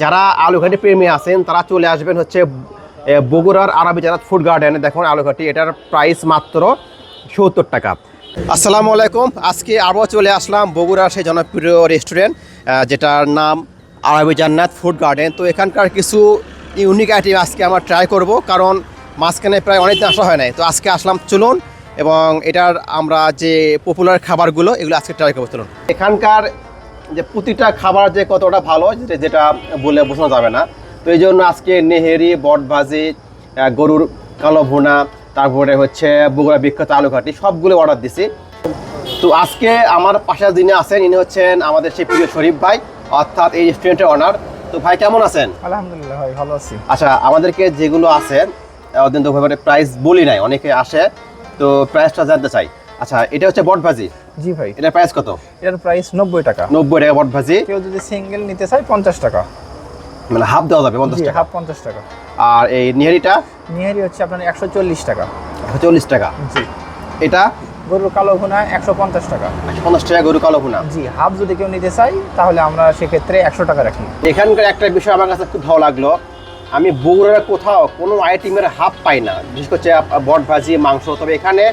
যারা আলুঘাটি প্রেমী আছেন, তারা চলে আসবেন হচ্ছে বগুড়ার আরবি জানাত ফুড গার্ডেনে। দেখুন আলুঘাটি, এটার প্রাইস মাত্র সত্তর টাকা। আসসালামু আলাইকুম, আজকে আবার চলে আসলাম বগুড়ার সেই জনপ্রিয় রেস্টুরেন্ট যেটার নাম আরবি জান্নাত ফুড গার্ডেন। তো এখানকার কিছু ইউনিক আইটেম আজকে আমরা ট্রাই করব, কারণ মাঝখানে প্রায় অনেক দিন আসা হয় নাই। তো আজকে আসলাম, চলুন, এবং এটার আমরা যে পপুলার খাবারগুলো, এগুলো আজকে ট্রাই করব, চলুন। এখানকার যে প্রতিটা খাবার যে কতটা ভালো যেটা যেটা বলে বোঝানো যাবে না। তো এই জন্য আজকে নেহেরি বটভাজি গরুর কালো ভুনা তারপরে হচ্ছে বগুড়া বিখ্যাত আলুঘাটি সবগুলো অর্ডার দিছি। তো আজকে আমার পাশের যিনি আছেন ইনি হচ্ছেন আমাদের সেই প্রিয় শরীফ ভাই অর্থাৎ এই রেস্টুরেন্টের অনার তো ভাই কেমন আছেন? আলহামদুলিল্লাহ ভাই ভালো আছি। আচ্ছা আমাদেরকে যেগুলো আছে ওদের তো ব্যাপারে প্রাইস বলি নাই অনেকে আসে। তো প্রাইসটা জানতে চাই। আচ্ছা এটা হচ্ছে বটভাজি। জি ভাই। এটার প্রাইস কত? এটার প্রাইস নব্বই টাকা। নব্বই টাকা বটভাজি। কেউ যদি সিঙ্গেল নিতে চায় পঞ্চাশ টাকা। মানে হাফ দেওয়া যাবে পঞ্চাশ টাকা। হাফ পঞ্চাশ টাকা। আর এই নিহারিটা? নিহারি হচ্ছে আপনার একশো চল্লিশ টাকা। একশো চল্লিশ টাকা। জি। এটা? গরুর কালো ভুনা একশো পঞ্চাশ টাকা। একশো পঞ্চাশ টাকা গরু কালো ভুনা। জি হাফ যদি কেউ নিতে চায় তাহলে আমরা সেক্ষেত্রে একশো টাকা রাখি। এখানকার একটা বিষয় আমার কাছে খুব ভালো লাগল। আমি বগুড়ার কোথাও কোনো আইটেমের হাফ পাই না। বিশেষ করে বট ভাজি মাংস তবে এখানে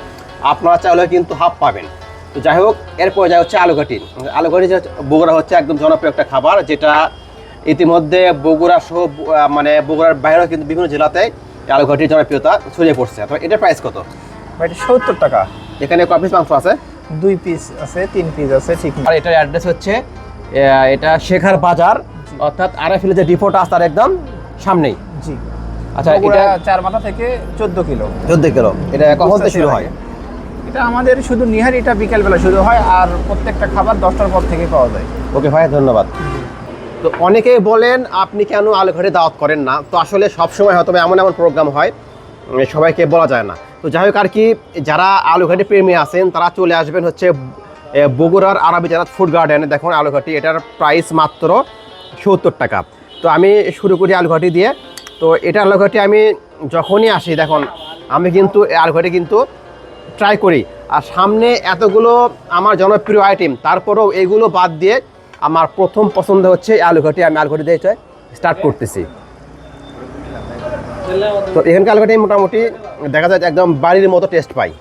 আপনারা চাইলে কিন্তু হাফ পাবেন। তো যাই হোক এরপর যা হচ্ছে আলুঘাটি আলুঘাটি বগুড়া হচ্ছে একদম জনপ্রিয় একটা খাবার যেটা ইতিমধ্যে বগুড়া সহ মানে বগুড়ার বাইরেও কিন্তু বিভিন্ন জেলাতে আলুঘাটির জনপ্রিয়তা ছড়িয়ে পড়ছে। তবে এটার প্রাইস কত? এটা সত্তর টাকা। এখানে কপিস মাংস আছে? দুই পিস আছে তিন পিস আছে ঠিক আর এটার অ্যাড্রেস হচ্ছে এটা শেখার বাজার অর্থাৎ আরাফিলে যে ডিপোটা আছে তার একদম সামনেই। জি। আচ্ছা এটা চার মাথা থেকে চোদ্দ কিলো। চোদ্দ কিলো। এটা কখন শুরু হয়? এটা আমাদের শুধু নিহারিটা বিকেলবেলা শুরু হয় আর প্রত্যেকটা খাবার দশটার পর থেকে পাওয়া যায়। ওকে ভাই, ধন্যবাদ। তো অনেকেই বলেন, আপনি কেন আলুঘাটে দাওয়াত করেন না? তো আসলে সবসময় হয়তো এমন এমন প্রোগ্রাম হয় সবাইকে বলা যায় না। তো যাই হোক আর কি, যারা আলুঘাটি প্রেমী আছেন, তারা চলে আসবেন হচ্ছে বগুড়ার আরবি জানাত ফুড গার্ডেনে দেখুন আলুঘাটি, এটার প্রাইস মাত্র সত্তর টাকা। তো আমি শুরু করি আলুঘাটি দিয়ে। তো এটা আলুঘাটি আমি যখনই আসি, দেখুন, আমি কিন্তু, আলুঘাটি কিন্তু ট্রাই করি। আর সামনে এতগুলো আমার জনপ্রিয় আইটেম তারপরেও এগুলো বাদ দিয়ে আমার প্রথম পছন্দ হচ্ছে আলুঘাটি আমি আলুঘাটি দিয়ে স্টার্ট করতেছি। তো এখানকার আলুঘাটি মোটামুটি দেখা যায় একদম বাড়ির মতো টেস্ট পাই।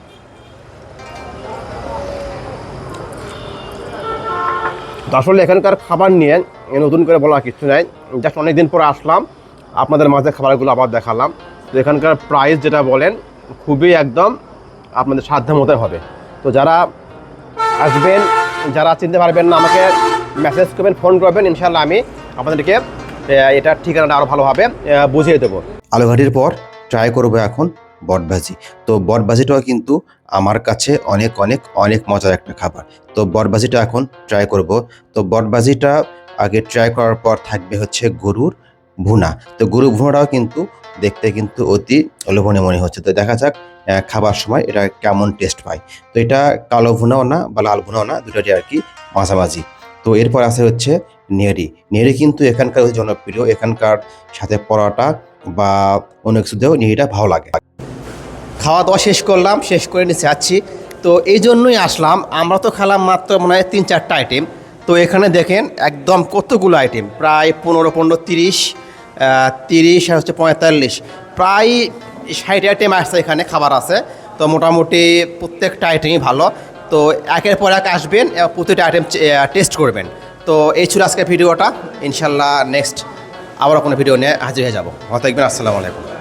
আসলে এখানকার খাবার নিয়ে নতুন করে বলার কিছু নাই। জাস্ট অনেকদিন পরে আসলাম, আপনাদের মাঝে খাবারগুলো আবার দেখালাম। তো এখানকার প্রাইস যেটা বলেন, খুবই একদম আপনাদের সাধ্য মতো হবে। তো যারা আসবেন, যারা চিনতে পারবেন না, আমাকে মেসেজ করবেন ফোন করবেন ইনশাল্লাহ আমি আপনাদেরকে এটার ঠিকানাটা আরও ভালোভাবে বুঝিয়ে দেবো। আলুঘাটির পর ট্রাই করব এখন বটভাজি। তো বটভাজিটাও কিন্তু আমার কাছে অনেক অনেক অনেক মজার একটা খাবার। তো বটভাজিটা এখন ট্রাই করব। তো বটভাজিটা আগে ট্রাই করার পর থাকবে হচ্ছে গরুর ভুনা। তো গরুর ভুনাটাও কিন্তু দেখতে কিন্তু অতি লোভনীয় মনে হচ্ছে। তো দেখা যাক খাবার সময় এটা কেমন টেস্ট পায়। তো এটা কালো ভুনাও না বা লাল ভুনাও না দুটোটি আর কি মাঝামাঝি। তো এরপর আছে হচ্ছে নেড়ি। নেড়ি কিন্তু এখানকার জনপ্রিয়, এখানকার সাথে পরোটা বা অন্য কিছু দিয়েও নেড়িটা ভালো লাগে। খাওয়া দাওয়া শেষ করলাম, শেষ করে নিচে যাচ্ছি। তো এই জন্যই আসলাম, আমরা তো খেলাম মাত্র মনে হয় তিন চারটা আইটেম তো এখানে দেখেন একদম কতগুলো আইটেম প্রায় পনেরো পনেরো, তিরিশ তিরিশ আর হচ্ছে পঁয়তাল্লিশ। প্রায় ষাট আইটেম আসছে এখানে, খাবার আছে। তো মোটামুটি প্রত্যেকটা আইটেমই ভালো। তো একের পর এক আসবেন প্রতিটা আইটেম টেস্ট করবেন। তো এই ছিল আজকের ভিডিওটা। ইনশাল্লাহ নেক্সট আবার কোনো ভিডিও নিয়ে হাজির হয়ে যাব। ভালো থাকবেন, আসসালামু আলাইকুম।